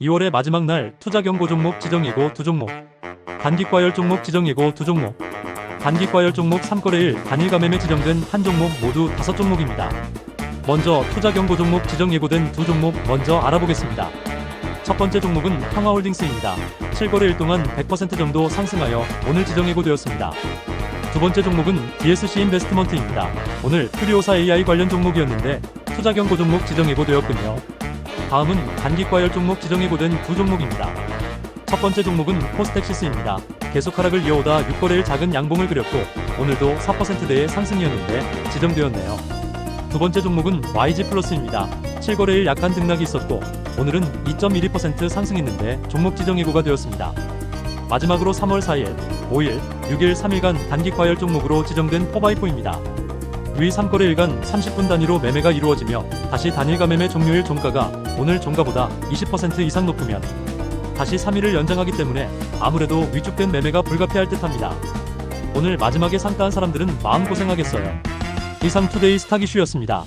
2월의 마지막 날 투자 경고 종목 지정 예고 두 종목. 단기과열 종목 지정 예고 두 종목. 단기과열 종목 3거래일 단일 감매매 지정된 한 종목 모두 다섯 종목입니다. 먼저 투자 경고 종목 지정 예고된 두 종목 먼저 알아보겠습니다. 첫 번째 종목은 평화홀딩스입니다. 7거래일 동안 100% 정도 상승하여 오늘 지정 예고되었습니다. 두 번째 종목은 DSC 인베스트먼트입니다. 오늘 퓨리오사 AI 관련 종목이었는데 투자 경고 종목 지정 예고되었군요. 다음은 단기과열 종목 지정 예고된 두 종목입니다. 첫 번째 종목은 포스텍시스입니다. 계속 하락을 이어오다 6거래일 작은 양봉을 그렸고 오늘도 4%대의 상승이었는데 지정되었네요. 두 번째 종목은 YG 플러스입니다. 7거래일 약한 등락이 있었고 오늘은 2.12% 상승했는데 종목 지정 예고가 되었습니다. 마지막으로 3월 4일, 5일, 6일 3일간 단기 과열 종목으로 지정된 포바이포입니다. 위 3거래 일간 30분 단위로 매매가 이루어지며 다시 단일가 매매 종료일 종가가 오늘 종가보다 20% 이상 높으면 다시 3일을 연장하기 때문에 아무래도 위축된 매매가 불가피할 듯합니다. 오늘 마지막에 상따한 사람들은 마음고생하겠어요. 이상 투데이 스타기슈였습니다.